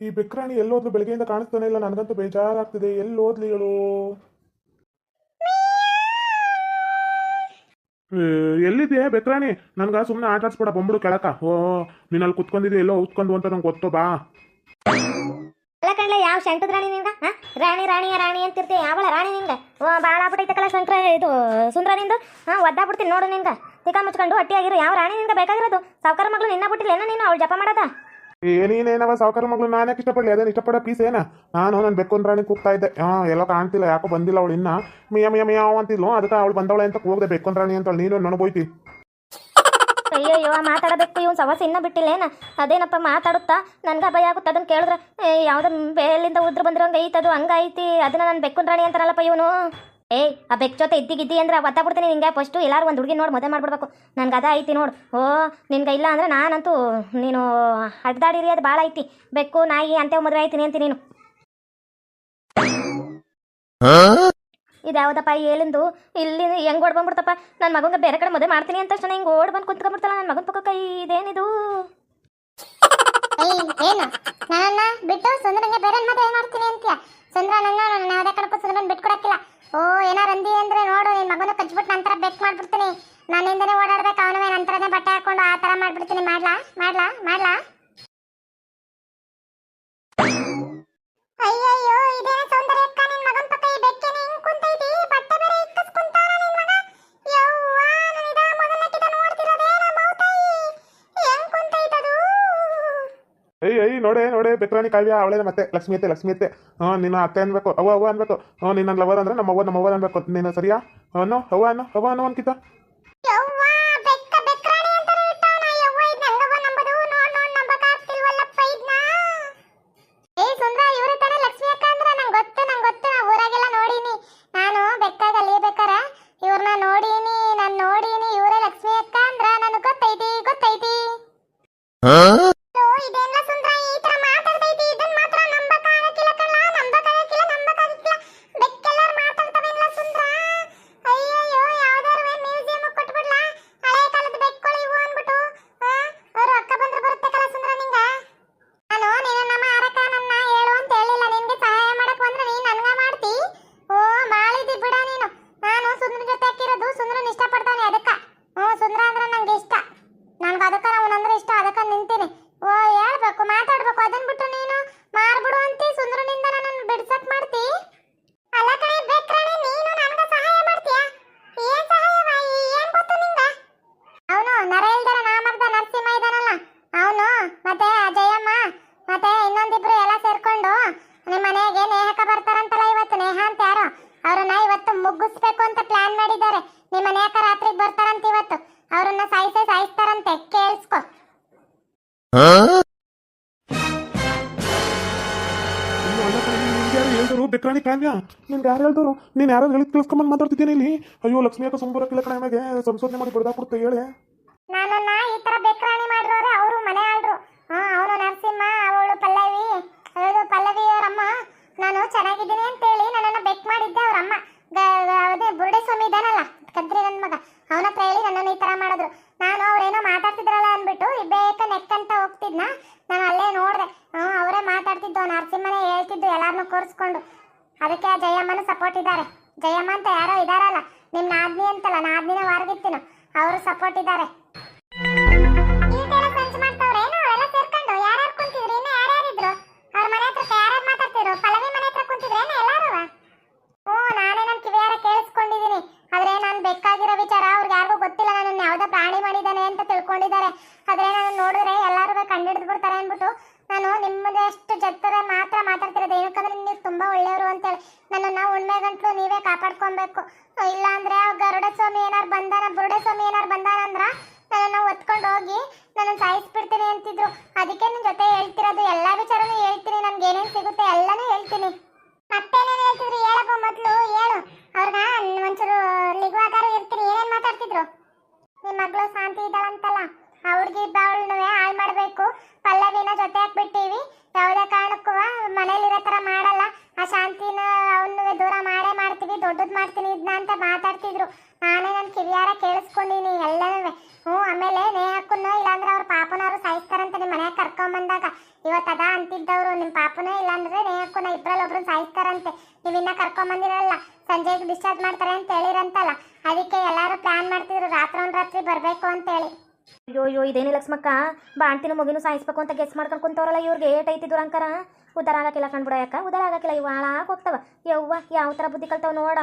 ಈ ಬೆಕ್ರಾಣಿ ಎಲ್ಲೋದ್ಲು ಬೆಳಗ್ಗೆಯಿಂದ ಕಾಣಿಸ್ತಾನೆ ಇಲ್ಲ, ನನಗಂತೂ ಬೇಜಾರಾಗ್ತಿದೆ. ಎಲ್ಲೋದ್ಲಿ ಹೇಳು ಎಲ್ಲಿದೆ ಬೆಕ್ರಾಣಿ? ನನ್ಗ ಸುಮ್ಮನೆ ಆಟ ಆಡ್ಸ್ಬೇಡ ಬಂಬಿಡು ಕೆಳಕ. ಓ ನೀನ್ ಅಲ್ಲಿ ಕುತ್ಕೊಂಡಿದ್ದೆ, ಎಲ್ಲೋ ಉತ್ಕೊಂಡು ಅಂತ ನಂಗೆ ಗೊತ್ತೋ, ಬಾ. ಅಲ್ಲ ಯಾವ ಶಂಟದ ರಾಣಿ ನಿಂಗ? ರಾಣಿ, ರಾಣಿಯ ರಾಣಿ ಅಂತಿರ್ತಿ, ಯಾವಳ ರಾಣಿ ನಿಂಗ? ಓ ಆಗ್ಬಿಟ್ಟೈತೆ ಶಂಕರ, ಇದು ಸುಂದ್ರ ನಿಂದು? ಹಾ, ಒದ್ದಾಗ್ಬಿಡ್ತೀನಿ ನೋಡು ನಿಂಗ. ತಿಕ್ಕ ಮುಚ್ಕೊಂಡು ಹೊಟ್ಟಿಯಾಗಿರು. ಯಾವ ರಾಣಿ ನಿನ್ಗೆ ಬೇಕಾಗಿರೋದು? ಸಾವುಕಾರ ಮಗಳು ನಿನ್ನ ಬಿಟ್ಟಿಲ್ಲ. ಏನೋ ನೀನು ಅವಳು ಜಪ ಮಾಡದ? ಏನೇನೇನವ ಸಾವುಕಾರ ಮಗಳು ನಾನು ಯಾಕೆ ಇಷ್ಟಪಡಲಿ? ಅದೇನು ಇಷ್ಟಪಡೋ ಪೀಸ್ ಏನ? ನಾನು ನನ್ನ ಬೆಕ್ಕೊಂದ್ ರಾಣಿ ಕೂಗ್ತಾ ಇದ್ದೆ. ಹಾ ಎಲ್ಲೋ ಕಾಣ್ತಿಲ್ಲ. ಯಾಕೋ ಬಂದಿಲ್ಲ ಅವಳು ಇನ್ನ. ಮಿಯ ಮಿಯ ಯಾವ ಅಂತಿದ್ಲು. ಅದಕ್ಕೆ ಅವಳು ಬಂದವಳೆ ಅಂತ ಕೂಗದೆ ಬೆಕ್ಕೊಂದ್ ರಾಣಿ ಅಂತ ನೀನು ನನಗೋಯ್ತಿ ಅಯ್ಯಯ್ಯೋ ಮಾತಾಡಬೇಕು. ಇವ್ನು ಸವಸ ಇನ್ನೂ ಬಿಟ್ಟಿಲ್ಲ. ಏನ? ಅದೇನಪ್ಪ ಮಾತಾಡುತ್ತಾ? ನನ್ಗೆ ಭಯ ಆಗುತ್ತೆ? ಅದನ್ನ ಕೇಳಿದ್ರೆ ಯಾವುದೋ ಬೇಲಿಂದ ಉದ್ರ ಬಂದಿರೋಂಗೆ ಐತದು ಹಂಗೈತಿ. ಅದನ್ನ ನಾನು ಬೆಕ್ಕುನ್ ರಾಣಿ ಅಂತಾರಲ್ಲಪ್ಪ ಇವನು. ಏಯ್ ಆ ಬೆಕ್ ಜೊತೆ ಇದ್ದಿಗಿದ್ದಿ ಅಂದ್ರೆ ಒತ್ತಾಬಿಡ್ತೀನಿ ನಿಂಗೆ. ಫಸ್ಟು ಎಲ್ಲರೂ ಒಂದು ಹುಡುಗಿ ನೋಡಿ ಮದುವೆ ಮಾಡ್ಬಿಡ್ಬೇಕು. ನನ್ಗೆ ಅದ ಐತಿ ನೋಡು. ಓ ನಿನ್ಗೆ ಇಲ್ಲ ಅಂದ್ರೆ ನಾನಂತೂ ನೀನು ಹಡ್ದಾಡಿರಿ ಅದು ಭಾಳ ಐತಿ. ಬೆಕ್ಕು ನಾಯಿ ಅಂತೇವ್ ಮದುವೆ ಐತೀನಿ ಅಂತ ನೀನು. ಇದ್ಯಾವುದಪ್ಪ ಏಲಿಂದು? ಇಲ್ಲಿ ಹೆಂಗ್ ಓಡ್ ಬಂದ್ಬಿಡ್ತಪ್ಪ? ನನ್ನ ಮಗಂಗೆ ಬೇರೆ ಕಡೆ ಮದುವೆ ಮಾಡ್ತೀನಿ ಅಂತ ತಕ್ಷಣ ಹಿಂಗೆ ಓಡ್ ಬಂದು ಕುಂತ್ಕೊಂಡ್ಬಿಡ್ತಲ್ಲ ನನ್ನ ಮಗನ ಪಕ್ಕ ಕೈ ಇದೇನಿದು ಏನು? ನನ್ನ ಬಿಟ್ಟು ಸುಂದರಂಗೆ ಬೇರೆ ಮದುವೆ ಮಾಡ್ತೀನಿ ಅಂತೀಯ? ಸುಂದರ ನನ್ನ ನಾನು ಯಾವುದೇ ಕಡೆ ಸುಂದರನ್ ಬಿಟ್ಕೊಡಕ್ಕಿಲ್ಲ. ಓ ಏನಾರ ಅಂದಿ ಅಂದ್ರೆ ನೋಡು, ನಿನ್ ಮಗನ ಕಚ್ಬಿಟ್ಟು ನಂತರ ಬೆಕ್ ಮಾಡ್ಬಿಡ್ತೀನಿ. ನನ್ನಿಂದನೇ ಓಡಾಡ್ಬೇಕು, ಅವನವೇ ನಂತರನೇ ಬಟ್ಟೆ ಹಾಕೊಂಡು ಆ ತರ ಮಾಡ್ಬಿಡ್ತೀನಿ. ಮಾಡ್ಲಾ? ಮಾಡ್ಲಾ? ಮಾಡ್ಲಾ? ಅಯ್ಯಯ್ಯೋ, ಇದೇನ ನೋಡೆ ನೋಡೆ ಬೆಕ್ರಾಣಿ ಕಾವ್ಯ ಅವಳೇ ಮತ್ತೆ? ಲಕ್ಷ್ಮಿ ಅತ್ತೆ ಲಕ್ಷ್ಮಿ ಅತ್ತೆ. ಹ್ಞೂ ನಿನ್ನ ಅತ್ತೆ ಅನ್ಬೇಕು. ಅವ್ವ ಅವ ಅನ್ಬೇಕು. ಹ್ಞೂ ನಿನ್ನ ಲವರ್ ಅಂದ್ರೆ ನಮ್ಮ ಅವ್ವ ನಮ್ಮ ಅವ್ವ ಅನ್ಬೇಕು. ನೀನು ಸರಿಯಾ? ಅವನು ಅವ್ವ ಅನ್ನೋ ಅವ್ವ ಅನ್ನೋ ಅನ್ಕಿತ ಯವ್ವ ಬೆಕ್ಕ ಬೆಕ್ರಾಣಿ ಅಂತಾನೆ ಇಟ್ಟವನ ಯವ್ವ ಇದ್ ಹೆಂಗವ್ವ ನಂಬದು? ನೋಡ್ ನೋಡ್ ನಂಬಕಾಗ್ತಿಲ್ವಲ್ಲಪ್ಪ ಇದ್ನ? ಏ ಸುಂದ್ರ ಇವ್ರ ತಾನೇ ಲಕ್ಷ್ಮಿ ಅಕ್ಕ ಅಂದ್ರ ನಂಗ್ ಗೊತ್ತು ನಂಗ್ ಗೊತ್ತು. ನಾ ಊರಾಗೆಲ್ಲ ನೋಡೀನಿ. ನಾನು ಬೆಕ್ಕಾಗ ಅಲಿಬೇಕಾರ ಇವ್ರನ್ನ ನೋಡೀನಿ ನಾನ್ ನೋಡೀನಿ. ಇವರೇ ಲಕ್ಷ್ಮಿ ಅಕ್ಕ ಅಂದ್ರ ನನಗ್ ಗೊತ್ತೈತಿ ಗೊತ್ತೈತಿ. ಹೇಳ್ದರು, ಬೆಕ್ರಾಣಿ ಕಾವ್ಯ ನಿನ್ಗೆ ಯಾರು ಹೇಳಿದ್ರು? ನೀನು ಯಾರು ಹೇಳಿದ್ ಕೇಳಿಸ್ಕೊಂಬಂದು ಮಾತಾಡ್ತಿದ್ದೀನಿ ಇಲ್ಲಿ ಅಯ್ಯೋ, ಲಕ್ಷ್ಮಿ ಅಕ್ಕ ಸುಂಬರಕ್ಕಿಲ್ಲ ಕಣೆ ಮ್ಯಾಗೆ, ಸಂಶೋಧನೆ ಮಾಡಿ ಬಡ್ದಾಕ್ಬಿಡುತ್ತೆ ಹೇಳಿ. ನನ್ನನ್ನ ಈ ತರ ಬೇಕ್ರಾಣಿ ಮಾಡಿರೋರೆ, ಅವರು ಮನೆ ಆಳ್ರು. ಹಾ, ಅವನು ನರಸಿಂಹ, ಅವಳು ಪಲ್ಲವಿ. ಅವಳು ಪಲ್ಲವಿ ಅವರಮ್ಮ ನಾನು ಚೆನ್ನಾಗಿದ್ದೀನಿ ಅಂತೇಳಿ ನನ್ನನ್ನ ಬೆಕ್ ಮಾಡಿದ್ದೆ ಅವರಮ್ಮ. ಅದೇ ಬುರುಡೆ ಸ್ವಾಮಿ ಇದ್ದಾನಲ್ಲ, ಕದ್ರಿ ನನ್ನ ಮಗ. ಅವನ ಹೇಳಿ ನನ್ನನ್ನು ಈ ತರ ಮಾಡಿದ್ರು ನಾನು ಅವ್ರೇನೋ ಮಾತಾಡ್ತಿದ್ರಲ್ಲ ಅಂದ್ಬಿಟ್ಟು ಈ ಬೇಕ ನೆಕ್ ಅಂತ ಹೋಗ್ತಿದ್ನ ನಾನು ಅಲ್ಲೇ ನೋಡ್ದೆ ಹ್ಞೂ ಅವರೇ ಮಾತಾಡ್ತಿದ್ದು ನರಸಿಂಹನೇ ಹೇಳ್ತಿದ್ದು ಎಲ್ಲಾರನ್ನೂ ಕೂರಿಸ್ಕೊಂಡು ಅದಕ್ಕೆ ಆ ಜಯಮ್ಮನ ಸಪೋರ್ಟ್ ಇದ್ದಾರೆ ಜಯಮ್ಮ ಅಂತ ಯಾರೋ ಇದಾರಲ್ಲ ನಿಮ್ ನಾದ್ನಿ ಅಂತಲ್ಲ ನಾದ್ನಿನ ವಾರಗಿತ್ತಿನ ಅವರು ಸಪೋರ್ಟ್ ಇದ್ದಾರೆ ಅವ್ರ ಮನೆ ಹತ್ರ ಯಾರ್ಯಾರು ಮಾತಾಡ್ತಿದ್ರು ಪಲ್ಲವಿ ಮನೆ ಹತ್ರ ಕುಂತಿದ್ರೇನು ಎಲ್ಲಾರು ಹ್ಞೂ ನಾನೇ ನನ್ನ ಕಿವಿಯಾರ ಕೇಳಿಸ್ಕೊಂಡಿದ್ದೀನಿ ಆದ್ರೆ ನಾನು ಬೇಕಾಗಿರೋ ವಿಚಾರ ಅವ್ರಿಗೆ ಯಾರಿಗೂ ಗೊತ್ತಿಲ್ಲ ನನ್ನ ಯಾವ್ದೋ ಪ್ರಾಣಿ ಮಾಡಿದ್ದಾನೆ ತಿಳ್ಕೊಂಡಿದ್ದಾರೆ. ಆದ್ರೆ ನಾನು ನೋಡಿದ್ರೆ ಎಲ್ಲರೂ ಕಂಡಿಡ್ದು ಬಿಡ್ತಾರೆ ಅಂದ್ಬಿಟ್ಟು ನಾನು ಜತ್ತರ ಮಾತ್ರ ಮಾತಾಡ್ತಿರೋದು ಏನಕ್ಕಂದ್ರೆ ನೀವು ತುಂಬಾ ಒಳ್ಳೆಯವರು ಅಂತೇಳಿ ನನ್ನನ್ನ ಉಣ್ಮೆ ಗಂಟ್ಲು ನೀವೇ ಕಾಪಾಡ್ಕೊಬೇಕು. ಇಲ್ಲ ಅಂದ್ರೆ ಆ ಗರುಡ ಸ್ವಾಮಿ ಏನಾರು ಬಂದಾನ ಬುರುಡ ಸ್ವಾಮಿ ಏನಾರು ಬಂದಾನ ಅಂದ್ರ ನಾನು ಒತ್ಕೊಂಡು ಹೋಗಿ ನನ್ನ ಸಾಯಿಸ್ಬಿಡ್ತೀನಿ ಅಂತಿದ್ರು. ಅದಕ್ಕೆ ನಿನ್ ಜೊತೆ ಹೇಳ್ತಿರೋದು, ಎಲ್ಲಾ ವಿಚಾರನೂ ಹೇಳ್ತೀನಿ ನನ್ಗೆ ಏನೇನ್ ಸಿಗುತ್ತೆ ಎಲ್ಲಾನು ಹೇಳ್ತೀನಿ. ದೊಡ್ಡದು ಮಾಡ್ತೀನಿ ಇದನ್ನ ಅಂತ ಮಾತಾಡ್ತಿದ್ರು. ನಾನೇ ನನ್ನ ಕಿವಿಯಾರ ಕೇಳಿಸ್ಕೊಂಡಿನಿ, ಎಲ್ಲನೂ. ಹ್ಞೂ, ಆಮೇಲೆ ನೇ ನೇಹಾಕ್ಕೂ ಇಲ್ಲಾಂದ್ರೆ ಅವ್ರ ಪಾಪನವರು ಸಾಯಿಸ್ತಾರಂತ ನಿಮ್ಮ ಮನೆಗೆ ಕರ್ಕೊಂಬಂದಾಗ. ಅದಾ ಅಂತಿದ್ದವರು ನಿಮ್ಮ ಪಾಪನೇ ಇಲ್ಲಾಂದ್ರೆ ನೇಹಕ್ಕೂನ ಇಬ್ಬರಲ್ಲಿ ಒಬ್ರನ್ನ ಸಾಯಿಸ್ತಾರಂತೆ ನೀವಿನ್ನ ಕರ್ಕೊಂಬಂದಿರಲ್ಲ, ಸಂಜೆಗೆ ಡಿಸ್ಚಾರ್ಜ್ ಮಾಡ್ತಾರೆ ಅಂತ ಹೇಳಿರಂತಲ್ಲ. ಅದಕ್ಕೆ ಎಲ್ಲರೂ ಪ್ಲ್ಯಾನ್ ಮಾಡ್ತಿದ್ರು, ರಾತ್ರಿ ರಾತ್ರಿ ಬರಬೇಕು ಅಂತೇಳಿ. ಅಯ್ಯೋ ಅಯ್ಯೋ ಇದೇನೇ ಲಕ್ಷ್ಮಕ್ಕ? ಬಾಣ್ತಿನ ಮಗಿನೂ ಸಾಯಿಸ್ಬೇಕು ಅಂತ ಗೆಸ್ ಮಾಡ್ಕೊಂಡು ಕುಂತವ್ರಲ್ಲ ಇವ್ರಿಗೆ. ಏಟ್ ಐತಿ ಅಂಕರ ಉದ್ದಾರ ಆಗಕ್ಕಿಲ್ಲ ಕಣ್ಬಿಡ ಯಾಕ ಉದ್ದಾರ ಆಗಕ್ಕಿಲ್ಲ ಇವು ಹಾಳಾಗಿ ಹೋಗ್ತಾವ. ಯವ್ವ, ಯಾವ ಥರ ಬುದ್ಧಿ ಕಲ್ತಾವ ನೋಡ.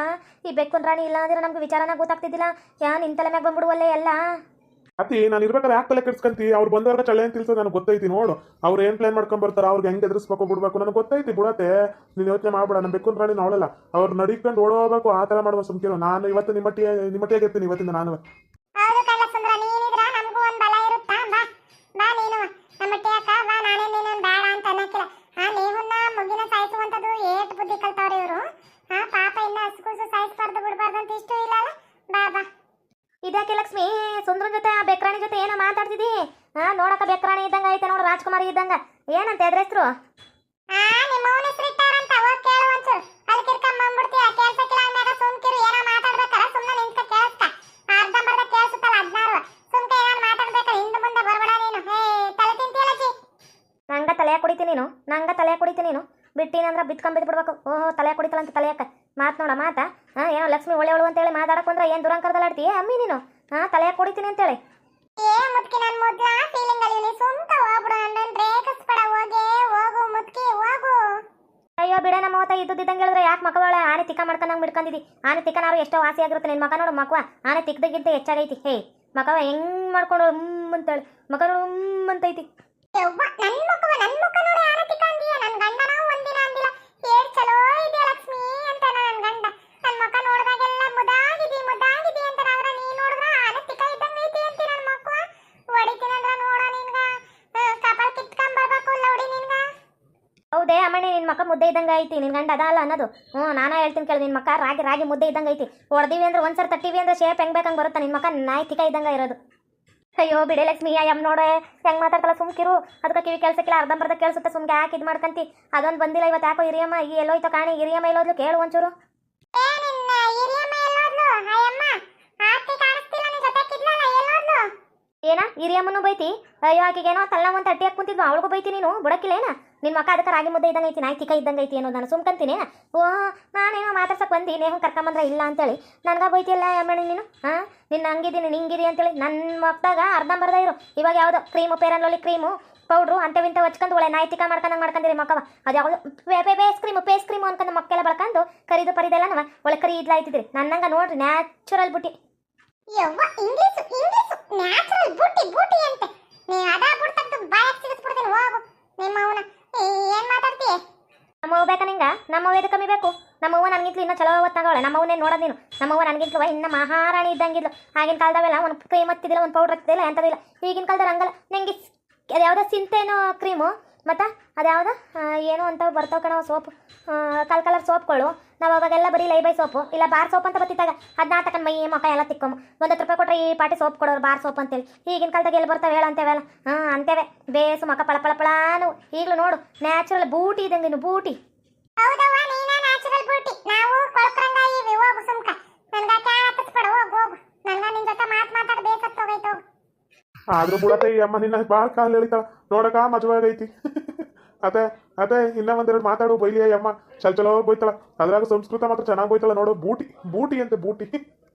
ಈ ಬೆಕ್ಕನ್ ರಾಣಿ ಇಲ್ಲ ಅಂದ್ರೆ ನಮ್ಗೆ ವಿಚಾರನ ಗೊತ್ತಾಗ್ತಿದ್ದಿಲ್ಲ. ಯಾ, ನಿನ್ ತಲೆ ಮ್ಯಾಗ ಬಂದ್ಬಿಡುವಲ್ಲೇ ಎಲ್ಲ. ಅತಿ ನಾನು ಇರ್ಬೇಕಾದ್ರೆ ಯಾಕೆ ತಲೆ ಕೆಡ್ಸ್ಕಂತಿ? ಅವ್ರು ಬಂದವ್ರಿಗೆ ಚಳೆ ಅಂತ ತಿಳ್ಸೋದು ನನಗೆ ಗೊತ್ತೈತಿ ನೋಡು. ಅವ್ರು ಏನು ಪ್ಲಾನ್ ಮಾಡ್ಕೊಂಡ್ ಬರ್ತಾರ, ಅವ್ರಿಗೆ ಹೆಂಗೆ ಎದುರಿಸ್ಬೇಕು ಬಿಡ್ಬೇಕು ನನಗೆ ಗೊತ್ತೈತಿ ಬಿಡತ್ತೆ. ನೀನು ಯೋಚನೆ ಮಾಡ್ಬೇಡ ನಮ್ಮ ಬೆಕ್ಕು ರಾಣಿ ನೋಡಲ್ಲ ಅವ್ರು ನಡಿಕೊಂಡು ಓಡೋಗ್ಬೇಕು, ಆ ಥರ ಮಾಡುವ ಸುಮ್ಕೆ ನಾನು ಇವತ್ತು ನಿಮ್ಮಟ್ಟಿಗೆ ನಿಮ್ಮಟ್ಟಿಯಾಗಿರ್ತೀನಿ ಇವತ್ತಿಂದ ನಾನು. ಇದ್ಯಾಕೆ ಲಕ್ಷ್ಮಿ? ಸುಂದ್ರನ್ ಜೊತೆ ಆ ಬೆಕ್ರಾಣಿ ಜೊತೆ ಏನೋ ಮಾತಾಡ್ತಿದ್ದಿ? ಹಾ ನೋಡಕ ಬೆಕ್ರಾಣಿ ಇದ್ದಂಗ ಐತೆ ನೋಡು ರಾಜಕುಮಾರಿ ಇದ್ದಂಗ. ಏನಂತ ಎದ್ರ ಹೆಸ್ರು ನಂಗ ತಲೆಯ ಕುಡಿತೀನಿ ನೀನು ನಂಗ ತಲೆಯ ಕುಡಿತೀನಿ ನೀನು. ಬಿಟ್ಟಿನಂದ್ರ ಬಿತ್ಕೊಂಡ್ ಬಿದ್ದು ಬಿಡ್ಬೇಕು ಓಹೋ ತಲೆ ಕುಡಿತಲ್ಲ ಅಂತ ತಲೆಯಕ್ಕ ಮಾತ್ ನೋಡ ಮಾತಾ ಹಾ ಏನೋ ಲಕ್ಷ್ಮಿ ಒಳ್ಳೆವಳು ಅಂತೇಳಿ ಏನ್ ದುರಂಕರದಲ್ಲಿ ಆಡ್ತೀಯ ಅಮ್ಮಿ ನೀನು? ಹಾ ತಲೆ ಕೊಡಿತೀನಿ ಅಂತೇಳಿ. ಏ ಮುದ್ಕಿ ನನ್ ಮೊದ್ಲ ಫೀಲಿಂಗ್ ಅಲ್ಲಿ ನೀ ಸುಮ್ಕ ಹೋಗ್ಬಿಡು ನನ್ನನ್ ರೇಗಿಸ್ಬೇಡ ಹೋಗೆ ಹೋಗು ಮುದ್ಕಿ ಹೋಗು. ಅಯ್ಯೋ ಬಿಡ ನಮ್ಮ ಅವತ್ತ ಇದ್ದಿದ್ದಂಗೆ ಹೇಳಿದ್ರೆ ಯಾಕೆ ಮಕ್ಕಳ ಆನೆ ತಿಕ್ಕ ಮಾಡ್ಕೊಂಡಂಗೆ ಬಿಡ್ಕೊಂಡಿದ್ದಿ ಆನೆ ತಿಕ್ಕನಾರು ಎಷ್ಟೋ ವಾಸಿ ಆಗಿರುತ್ತೆ ನಿನ್ನ ಮಕ ನೋಡು ಮಕ್ವ. ಆನೆ ತಿಕ್ಕದಕ್ಕಿಂತ ಹೆಚ್ಚಾಗೈತಿ. ಹೇ ಮಕವ ಹೆಂಗ್ ಮಾಡ್ಕೊಂಡು ಹ್ಮ್ ಅಂತೇಳಿ. ಮಕ ನೋಡು ಹ್ಮ್ ಅಂತೈತಿ. ಯವ್ವ ನನ್ ಮುಖವ ನನ್ ಮುಖ ನೋಡಿ ನನ್ ಗಂಡನ ಒಂದಿನ ಅಂದಿಲ್ಲ ಏಡ್ ಚಲೋ ಇದೆಯಾ ಲಕ್ಷ್ಮಿ ಅಂತ ನನ್ ಗಂಡ ನನ್ ಮುಖ ನೋಡಿದಾಗೆಲ್ಲ ಮುದಾಗಿದಿ ಮುದಾಗಿದಿ ಅಂತ ಆದ್ರೆ ನೀ ನೋಡಿದ್ರ ಆನತಿಕ ಇದ್ದಂಗ ಐತಿ ಅಂತಿ ನನ್ ಮುಖ ಹೊಡಿತೀನಂದ್ರ ನೋಡ ನಿನ್ಗ ಆ, ಕಪಾಲ್ ಕಿತ್ಕೊಂಡ್ ಬರ್ಬೇಕು ಲೌಡಿ ನಿನ್ಗ ಹೌದೇ ಅಮ್ಮಣ್ಣಿ ನಿನ್ನ ಮಕ್ಕ ಮುದ್ದೆ ಇದ್ದಂಗೆ ಐತಿ ನಿನ್ ಗಂಡ ಅದಲ್ಲ ಅಲ್ಲ ಅನ್ನೋದು. ಹ್ಞೂ ನಾನೇ ಹೇಳ್ತೀನಿ ಕೇಳಿ ನಿನ್ನ ಮಕ್ಕ ರಾಗಿ ರಾಗಿ ಮುದ್ದೆ ಇದ್ದಂಗೆ ಐತಿ. ಹೊಡೆದಿವಿ ಅಂದ್ರೆ ಒಂದ್ಸರಿ ತಟ್ಟಿವಿ ಅಂದ್ರೆ ಶೇಪ್ ಹೆಂಗ್ ಬೇಕಂಗೆ ಬರುತ್ತೆ. ನಿನ್ನ ಮಕ್ಕ ನಾಯಿ ತಿಕ ಇದ್ದಂಗೆ ಇರೋದು. ಅಯ್ಯೋ ಬಿಡೆ ಲಕ್ಷ್ಮಿ ಅಯ್ಯಮ್ ನೋಡೆ ಹೆಂಗ್ ಮಾತಾಡ್ತಲ್ಲ ಸುಮ್ಕಿರು ಅದಕ್ಕೆ ಕಿವಿ ಕೆಲ್ಸಕ್ಕಿಲ್ಲ ಅರ್ಧಂಬರ್ಧ ಕೇಳಿಸುತ್ತೆ ಸುಮ್ಗೆ ಯಾಕೆ ಇದು ಮಾಡ್ಕಂತಿ? ಅದೊಂದು ಬಂದಿಲ್ಲ ಇವತ್ತು ಯಾಕೋ ಹಿರಿಯಮ್ಮ ಈ ಎಲ್ಲೋಯ್ತೋ ಕಾಣಿ ಹಿರಿಯಮ್ಮ ಎಲ್ಲೋದ್ಲು ಕೇಳು ಒಂಚೂರು. ನಿನ್ನ ಏನ ಹಿರಿಯಮ್ಮನು ಬೈತಿ? ಅಯ್ಯೋ ಆಕೆಗೇನೋ ತಲ್ಲ ಒಂದು ತಟ್ಟಿ ಕುಂತಿದ್ವು ಅವಳಿಗೂ ಬೈತಿ ನೀನು ಬುಡಕಿಲ್ಲೇನ ನಿನ್ನ ಮಕ್ಕ ಅದಕ್ಕೆ ರಾಗಿ ಮುದ್ದೆ ಇದ್ದಂಗೈತಿ, ನಾಯಿ ತಿಕ್ಕ ಇದ್ದಂಗೆ ಐತಿ ಅನ್ನೋದು ನಾನು ಸುಮ್ಕಂತೀನಿ ಓ ನಾನೇನೋ ಮಾತಾಡ್ಸಕ್ ಬಂದು ನೇಹ ಕರ್ಕೊಂಬಂದ್ರೆ ಇಲ್ಲ ಅಂತೇಳಿ. ನನ್ಗ ಬೈತಿಯಲ್ಲ ಮೇಡಮ್ ನೀನು? ಹಾಂ? ನಿನ್ನ ಹಂಗಿದ್ದೀನಿ ನಿಂಗಿದಿ ಅಂತೇಳಿ. ನನ್ನ ಮಕ್ಕದಾಗ ಅರ್ಧಂಬರ್ಧ ಇರು. ಇವಾಗ ಯಾವುದೋ ಕ್ರೀಮು ಪೇರನ್ಲೋಲಿ ಕ್ರೀಮು ಪೌಡ್ರು ಅಂತವಿಂತ ಹಚ್ಕೊಂಡು ಒಳ್ಳೆ ನಾಯಿ ಮಾಡ್ಕೊಂಡಂಗೆ ಮಾಡ್ಕೊಂಡಿರಿ ಮಕ್ಕವ. ಅದು ಯಾವುದು ಪೇಸ್ ಕ್ರೀಮು ಪೇಸ್ ಕ್ರೀಮು ಅನ್ಕೊಂಡು ಮಕ್ಕೆಲ್ಲ ಬಳ್ಕೊಂಡು ಕರಿದು ಪರಿದೆಲ್ಲ ಒಳ್ಳೆ ಕರಿ ಇದ್ಲಾಯ್ತಿದ್ರಿ. ನನ್ನಂಗ ನೋಡ್ರಿ ನ್ಯಾಚುರಲ್ ಬುಟ್ಟಿ ಯವ್ವ, English, English natural beauty beauty ಅಂತೆ ನೀ ಅದ ಬುಡ್ತದ್ದು ಬಾಯಕ್ ಸಿಗಿಸ್ಬಿಡ್ತೀನಿ ಹೋಗು ನಿಮ್ಮ ಅವನ ಏನ್ ಮಾತಾಡ್ತೀಯ ನಮ್ಮ ಅವ್ವ ಬೇಕಾ ನಿಂಗ ನಮ್ಮ ಅವ್ವ ಕಮ್ಮಿ ಬೇಕು? ನಮ್ಮ ಅವ್ವ ನನಗಿಂತಲೂ ಇನ್ನೂ ಚಲೋ ಹೊತ್ತಾಗವಳೆ. ನಮ್ಮ ಅವನೇ ನೋಡೋದು ನೀನು. ನಮ್ಮ ಅವ್ವ ನನಗಿಂತಲೂ ಇನ್ನ ಮಹಾರಾಣಿ ಇದ್ದಂಗಿದ್ಲು. ಆಗಿನ ಕಾಲದವೆಲ್ಲ ಒಂದು ಕ್ರೀಮ್ ಹತ್ತಿದಿಲ್ಲ ಒಂದು ಪೌಡ್ರ್ ಹತ್ತಿದಿಲ್ಲ ಎಂಥದಿಲ್ಲ ಈಗಿನ ಕಾಲದಲ್ಲಿ ಹಂಗಲ್ಲ. ನಂಗೆ ಅದು ಯಾವುದೋ ಸಿಂತೇನೋ ಕ್ರೀಮು. ಮತ್ತು ಅದ್ಯಾವುದೋ ಏನೋ ಅಂತ ಬರ್ತಾವ ಕಣೋ ಸೋಪ್. ಕಲ್ ಕಲರ್ ಸೋಪ್ಗಳು. ನಾವು ಅವಾಗೆಲ್ಲ ಬರೀ ಲೈ ಬೈ ಸೋಪು. ಇಲ್ಲ ಬಾರ್ ಸೋಪ್ ಅಂತ ಬರ್ತಿದ್ದಾಗ ಅದನ್ನ ತಕೊಂಡು ಮೈ ಮಕ್ಕ ಎಲ್ಲ ತಿಕ್ಕೊಂಬ. ಒಂದು ರೂಪಾಯಿ ಕೊಟ್ಟರೆ ಈ ಪಾಟಿ ಸೋಪ್ ಕೊಡೋರು ಬಾರ್ ಸೋಪ್ ಅಂತೇಳಿ. ಈಗಿನ ಕಾಲದಾಗ ಎಲ್ಲಿ ಬರ್ತಾವೆ ಹೇಳ ಅಂತೇವಲ್ಲ ಹಾಂ, ಅಂತೇವೆ. ಬೇಸು ಮಕ್ಕ ಪಳಪಳಪಳಾನು ಪಳ ಪಳಾನು. ಈಗಲೂ ನೋಡು, ನ್ಯಾಚುರಲ್ ಬೂಟಿ ಇದ್ದಂಗೆ ಬೂಟಿ ಆದ್ರೂ ಕೂಡ ಈ ಅಮ್ಮ ನಿನ್ನ ಬಾಳ ಕಾಲು ಎಳಿತಾಳ ನೋಡಕ ಮಜವಾಗೈತಿ ಅದೇ ಅದೇ, ಇನ್ನ ಒಂದೆರಡು ಮಾತಾಡು ಬೈಲಿ ಈ ಅಮ್ಮ ಚಲ್ ಚಲೋ ಬೈತಾಳ. ಅದ್ರಾಗ ಸಂಸ್ಕೃತ ಮಾತ್ರ ಚೆನ್ನಾಗಿ ಬೈತಾಳ ನೋಡು. ಬೂಟಿ ಬೂಟಿ ಅಂತೆ, ಬೂಟಿ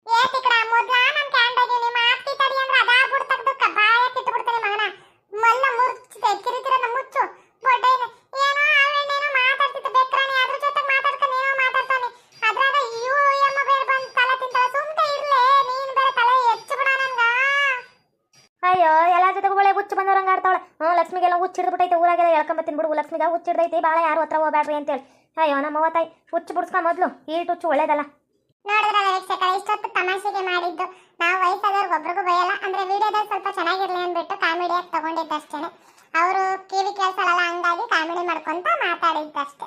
ಏ ತಿಕ್ಕಡ ಮೊದ್ಲ ನನ್ ಕ್ಯಾಂಡಾಗಿ ನಿಮ್ಮ ಆರ್ತಿ ತಡಿ ಅಂದ್ರೆ ಅದಾ ಬುಡ್ ತಗ್ದಕ್ಕ ಬಾಯ ಕಿಟ್ಬಿಡ್ತೀನಿ ಮಗನ ಮಲ್ಲ ಮುರ್ಚಿದೆ ಕಿರಿತಿರನ್ನ ಮುಚ್ಚು ಬೊಡ್ಡೈನ ಏನೋ ಅವೇನೇನೋ ಮಾತಾಡ್ತಿದ್ದ ಬೆಕ್ರಾಣಿ ಅದ್ರ ಜೊತೆ ಮಾತಾಡ್ಕೊಂಡು ಏನೋ ಮಾತಾಡ್ತಾನೆ ಅದ್ರಾಗ ಇವು ಎಮ್ಮ ಬೇರೆ ಬಂದು ತಲೆ ತಿಂತಾಳ ಸುಮ್ಕೆ ಇರ್ಲೆ ನೀನ್ ಬೇರೆ ತಲೆ ಹೆಚ್ಚು ಬಿಡ ನನ್ಗ ಅಯ್ಯೋ ಎಲ್ಲ ಜೊತೆಗೂ ಒಳ್ಳೆ ಹುಚ್ಚು ಬಂದವ್ರಂಗೆ ಆಡ್ತಾವಳೆ. ಹ್ಞೂ ಲಕ್ಷ್ಮಿಗೆಲ್ಲ ಹುಚ್ಚು ಹಿಡಿದ್ಬಿಟ್ಟೈತೆ, ಊರಾಗೆಲ್ಲ ಎಳ್ಕೊಂಬತ್ತೀನಿ ಬಿಡು. ಲಕ್ಷ್ಮಿಗೆ ಹುಚ್ಚು ಹಿಡ್ದೈತಿ ಭಾಳ ಯಾರು ಹತ್ರ ಹೋಗ್ಬೇಡ್ರಿ ಅಂತೇಳಿ. ಅಯ್ಯೋ, ನಮ್ಮ ತಾಯಿ ಹುಚ್ಚು ಬಿಡ್ಸ್ಕೊ ಮೊದಲು, ಈ ಹುಚ್ಚು ಒಳ್ಳೇದಲ್ಲ. ನೋಡಿದ್ರಲ್ಲ ವೀಕ್ಷಕರ, ಇಷ್ಟೊತ್ತು ತಮಾಷೆಗೆ ಮಾಡಿದ್ದು. ನಾವು ವಯಸ್ಸಾದವ್ರಿಗೆ ಒಬ್ರಿಗೂ ಬಯಲ್ಲ, ಅಂದ್ರೆ ವಿಡಿಯೋದಲ್ಲಿ ಸ್ವಲ್ಪ ಚೆನ್ನಾಗಿರ್ಲಿ ಅಂದ್ಬಿಟ್ಟು ಕಾಮಿಡಿಯಾಗಿ ತಗೊಂಡಿದ್ದಷ್ಟೇ ಅವರು ಕಿವಿ ಕೇಳಿಸಲ್ಲ ಹಂಗಾಗಿ ಕಾಮಿಡಿ ಮಾಡ್ಕೊಂತ ಮಾತಾಡಿದ್ದಷ್ಟೇ.